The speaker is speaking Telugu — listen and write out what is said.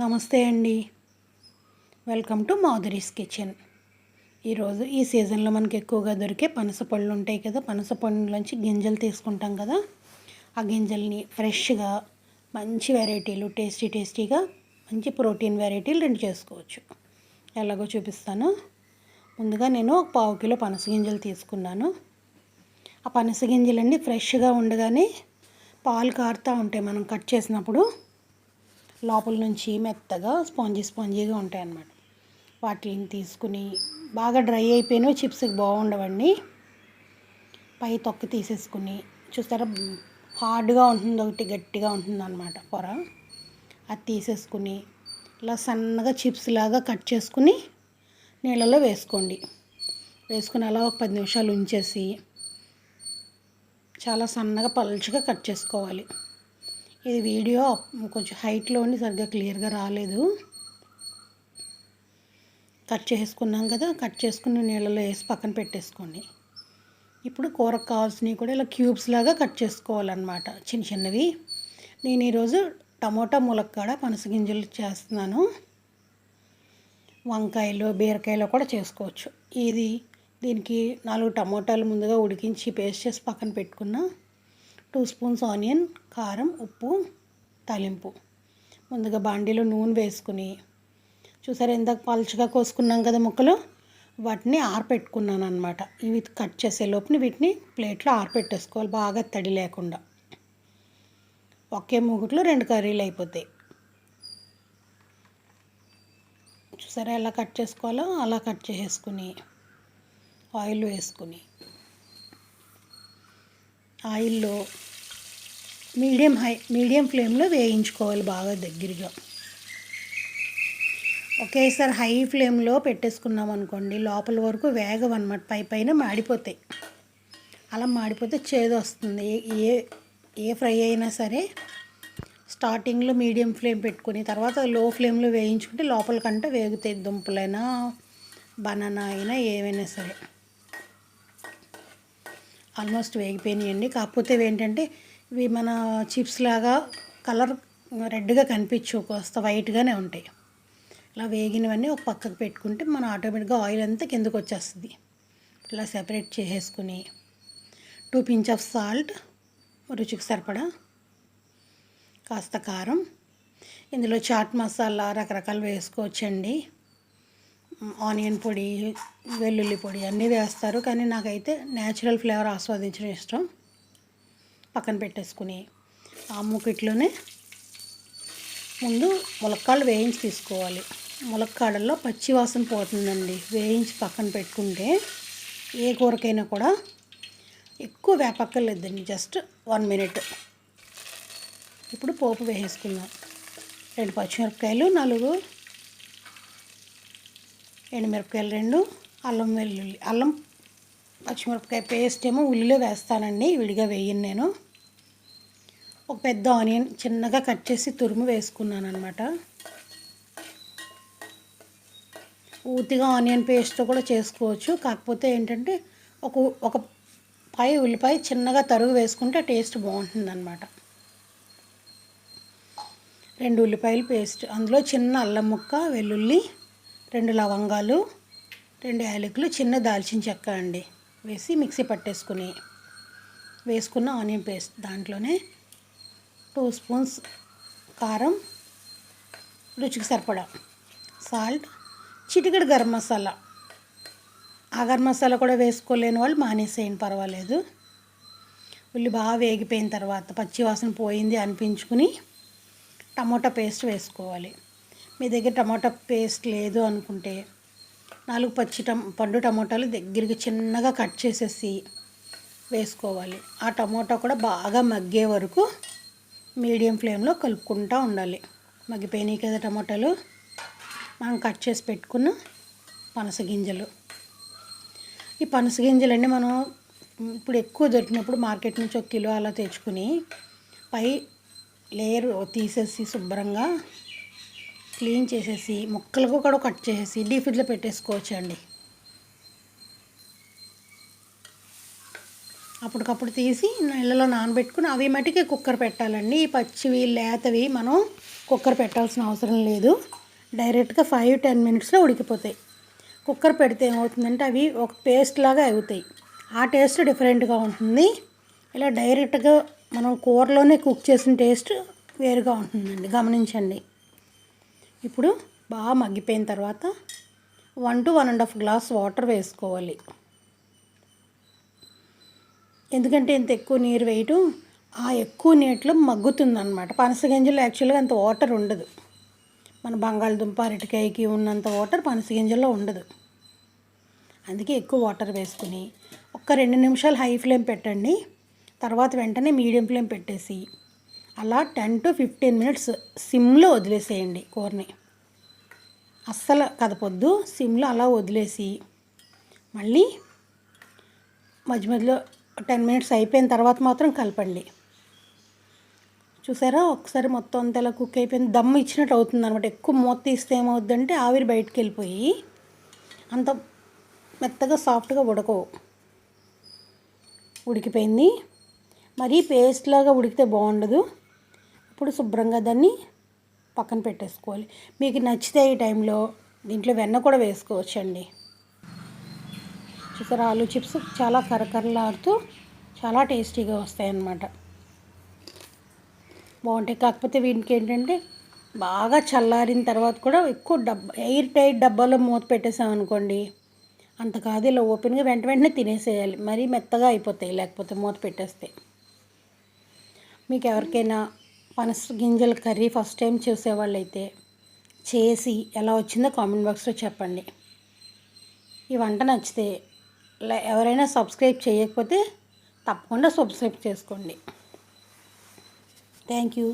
నమస్తే అండి. వెల్కమ్ టు మాధురీస్ కిచెన్ ఈరోజు ఈ సీజన్లో మనకి ఎక్కువగా దొరికే పనస పళ్ళు ఉంటాయి కదా పనస పండులోంచి గింజలు తీసుకుంటాం కదా. ఆ గింజల్ని ఫ్రెష్గా మంచి వెరైటీలు టేస్టీ టేస్టీగా మంచి ప్రోటీన్ వెరైటీలు రెండు చేసుకోవచ్చు. ఎలాగో చూపిస్తాను. ముందుగా నేను ఒక పావు కిలో పనస గింజలు తీసుకున్నాను. ఆ పనస గింజలన్నీ ఫ్రెష్గా ఉండగానే పాలు కారుతూ ఉంటాయి మనం కట్ చేసినప్పుడు. లోపల నుంచి మెత్తగా స్పాంజీ స్పాంజీగా ఉంటాయి అన్నమాట వాటిని తీసుకుని బాగా డ్రై అయిపోయినవి చిప్స్కి బాగుండవండి. పై తొక్క తీసేసుకుని చూస్తారా? హార్డ్గా ఉంటుంది ఒకటి గట్టిగా ఉంటుంది అనమాట పొర. అది తీసేసుకుని ఇలా సన్నగా చిప్స్ లాగా కట్ చేసుకుని నీళ్ళలో వేసుకోండి. వేసుకుని అలా ఒక పది నిమిషాలు ఉంచేసి చాలా సన్నగా పలుచగా కట్ చేసుకోవాలి. ఇది వీడియో కొంచెం హైట్లోని సరిగ్గా క్లియర్గా రాలేదు. కట్ చేసుకున్నాం కదా కట్ చేసుకుని నీళ్ళలో వేసి పక్కన పెట్టేసుకోండి. ఇప్పుడు కూరకు కావాల్సినవి కూడా ఇలా క్యూబ్స్ లాగా కట్ చేసుకోవాలన్నమాట చిన్న చిన్నవి. నేను ఈరోజు టమోటా ములక్కాడ పనసగింజలు చేస్తున్నాను. వంకాయలు బీరకాయలు కూడా చేసుకోవచ్చు. ఇది దీనికి నాలుగు టమోటాలు ముందుగా ఉడికించి పేస్ట్ చేసి పక్కన పెట్టుకున్నా టూ స్పూన్స్ ఆనియన్ కారం ఉప్పు తాలింపు. ముందుగా బాండీలో నూనె వేసుకుని చూసారా ఇందాక పలుచగా కోసుకున్నాం కదా ముక్కలు? వాటిని ఆరపెట్టుకున్నాను అనమాట ఇవి కట్ చేసే లోపుని వీటిని ప్లేట్లో ఆరపెట్టేసుకోవాలి బాగా తడి లేకుండా. ఒకే మూగుట్లో రెండు కర్రీలు అయిపోతాయి. చూసారా ఎలా కట్ చేసుకోవాలో? అలా కట్ చేసేసుకుని ఆయిల్ వేసుకుని. ఆయిల్లో మీడియం హై మీడియం ఫ్లేమ్లో వేయించుకోవాలి బాగా దగ్గరగా. ఒకేసారి హై ఫ్లేమ్లో పెట్టేసుకున్నాం అనుకోండి లోపల వరకు వేగం అనమాట పై పైన మాడిపోతాయి. అలా మాడిపోతే చేదు వస్తుంది. ఏ ఏ ఫ్రై అయినా సరే స్టార్టింగ్లో మీడియం ఫ్లేమ్ పెట్టుకుని తర్వాత లో ఫ్లేమ్లో వేయించుకుంటే లోపల కంటే వేగుతాయి దుంపలైనా బనానా అయినా ఏవైనా సరే. ఆల్మోస్ట్ వేగిపోయినాయండి. కాకపోతే ఏంటంటే ఇవి మన చిప్స్ లాగా కలర్ రెడ్గా కనిపించు కాస్త వైట్గానే ఉంటాయి. ఇలా వేగినవన్నీ ఒక పక్కకు పెట్టుకుంటే మన ఆటోమేటిక్గా ఆయిల్ అంతా కిందకు వచ్చేస్తుంది. ఇలా సెపరేట్ చేసేసుకుని టూ పించ్ ఆఫ్ సాల్ట్ రుచికి సరిపడా కాస్త కారం. ఇందులో చాట్ మసాలా రకరకాలు వేసుకోవచ్చండి. ఆనియన్ పొడి వెల్లుల్లి పొడి అన్నీ వేస్తారు. కానీ నాకైతే న్యాచురల్ ఫ్లేవర్ ఆస్వాదించడం ఇష్టం. పక్కన పెట్టేసుకుని ఆ మూకిట్లోనే ముందు ములక్కాళ్ళు వేయించి తీసుకోవాలి. ములక్కాడల్లో పచ్చి వాసన పోతుందండి. వేయించి పక్కన పెట్టుకుంటే ఏ కూరకైనా కూడా ఎక్కువ వేపక్కర్లేదండి. జస్ట్ వన్ మినిట్ ఇప్పుడు పోపు వేసేసుకుందాం. రెండు పచ్చిమిరపకాయలు నాలుగు ఎండుమిరపకాయలు రెండు అల్లం వెల్లుల్లి అల్లం పచ్చిమిరపకాయ పేస్ట్ ఏమో ఉల్లిలో వేస్తానండి విడిగా వేయను నేను. ఒక పెద్ద ఆనియన్ చిన్నగా కట్ చేసి తురుము వేసుకున్నాను అనమాట ఊతిగా ఆనియన్ పేస్ట్తో కూడా చేసుకోవచ్చు. కాకపోతే ఏంటంటే ఒక ఒక పై ఉల్లిపాయ చిన్నగా తరుగు వేసుకుంటే టేస్ట్ బాగుంటుంది అనమాట రెండు ఉల్లిపాయలు పేస్ట్ అందులో చిన్న అల్లం ముక్క వెల్లుల్లి రెండు లవంగాలు రెండు యాలకులు చిన్న దాల్చిన చెక్క అండి. వేసి మిక్సీ పట్టేసుకుని వేసుకున్న ఆనియన్ పేస్ట్. దాంట్లోనే టూ స్పూన్స్ కారం రుచికి సరిపడా సాల్ట్ చిటికడు గరం మసాలా. ఆ గరం మసాలా కూడా వేసుకోలేని వాళ్ళు మానేసేయండి పర్వాలేదు. ఉల్లి బాగా వేగిపోయిన తర్వాత పచ్చి వాసన పోయింది అనిపించుకుని టమోటా పేస్ట్ వేసుకోవాలి. మీ దగ్గర టమాటా పేస్ట్ లేదు అనుకుంటే నాలుగు పచ్చి టమ్ పండు టమాటాలు దగ్గరికి చిన్నగా కట్ చేసేసి వేసుకోవాలి. ఆ టమాటా కూడా బాగా మగ్గే వరకు మీడియం ఫ్లేమ్లో కలుపుకుంటూ ఉండాలి. మగ్గిపోయినాయి కదా టమాటాలు. మనం కట్ చేసి పెట్టుకున్న పనస గింజలు. ఈ పనస గింజలన్నీ మనం ఇప్పుడు ఎక్కువ దొరికినప్పుడు మార్కెట్ నుంచి ఒక కిలో అలా తెచ్చుకుని పై లేయర్ తీసేసి శుభ్రంగా క్లీన్ చేసేసి ముక్కలకు కూడా కట్ చేసేసి డీప్ ఫ్రిడ్జ్లో పెట్టేసుకోవచ్చు అండి అప్పటికప్పుడు తీసి నీళ్ళలో నానబెట్టుకుని అవి మటుకే కుక్కర్ పెట్టాలండి. ఈ పచ్చివి లేతవి మనం కుక్కర్ పెట్టాల్సిన అవసరం లేదు. డైరెక్ట్గా ఫైవ్ టెన్ మినిట్స్లో ఉడికిపోతాయి. కుక్కర్ పెడితే ఏమవుతుందంటే అవి ఒక పేస్ట్ లాగా అవుతాయి. ఆ టేస్ట్ డిఫరెంట్గా ఉంటుంది. ఇలా డైరెక్ట్గా మనం కూరలోనే కుక్ చేసిన టేస్ట్ వేరుగా ఉంటుందండి. గమనించండి. ఇప్పుడు బాగా మగ్గిపోయిన తర్వాత one two one and half glass water వేసుకోవాలి. ఎందుకంటే ఇంత ఎక్కువ నీరు వేయటం ఆ ఎక్కువ నీటిలో మగ్గుతుందన్నమాట. పనసగింజలు యాక్చువల్గా అంత వాటర్ ఉండదు. మన బంగాళదుంప అరటికాయకి ఉన్నంత వాటర్ పనసగింజల్లో ఉండదు. అందుకే ఎక్కువ వాటర్ వేసుకుని ఒక్క రెండు నిమిషాలు హై ఫ్లేమ్ పెట్టండి. తర్వాత వెంటనే మీడియం ఫ్లేమ్ పెట్టేసి అలా టెన్ టు ఫిఫ్టీన్ మినిట్స్ సిమ్లో వదిలేసేయండి కూరని. అస్సలు కదపొద్దు సిమ్లో అలా వదిలేసి మళ్ళీ మధ్య మధ్యలో టెన్ మినిట్స్ అయిపోయిన తర్వాత మాత్రం కలపండి. చూసారా? ఒకసారి మొత్తం అంతా ఇలా కుక్ అయిపోయింది. దమ్ ఇచ్చినట్టు అవుతుంది అనమాట ఎక్కువ మూత తీస్తే ఏమవుద్దంటే ఆవిరి బయటకు వెళ్ళిపోయి అంత మెత్తగా సాఫ్ట్గా ఉడకవు. ఉడికిపోయింది. మరీ పేస్ట్ లాగా ఉడికితే బాగుండదు. ఇప్పుడు శుభ్రంగా దాన్ని పక్కన పెట్టేసుకోవాలి. మీకు నచ్చితే ఈ టైంలో దీంట్లో వెన్న కూడా వేసుకోవచ్చండి. చూసారా ఆలు చిప్స్ చాలా కరకరలాడుతూ చాలా టేస్టీగా వస్తాయన్నమాట. బాగుంటాయి. కాకపోతే వీటికి ఏంటంటే బాగా చల్లారిన తర్వాత కూడా ఎక్కువ డబ్బా ఎయిర్ టైట్ డబ్బాలో మూత పెట్టేసామనుకోండి అంత కాదు. ఇలా ఓపెన్గా వెంట వెంటనే తినేసేయాలి. మరీ మెత్తగా అయిపోతాయి లేకపోతే మూత పెట్టేస్తే. మీకు ఎవరికైనా పనస గింజల కర్రీ ఫస్ట్ టైం చూసేవాళ్ళు అయితే చేసి ఎలా వచ్చిందో కామెంట్ బాక్స్లో చెప్పండి. ఈ వంట నచ్చితే ఎవరైనా సబ్స్క్రైబ్ చేయకపోతే తప్పకుండా సబ్స్క్రైబ్ చేసుకోండి. Thank you.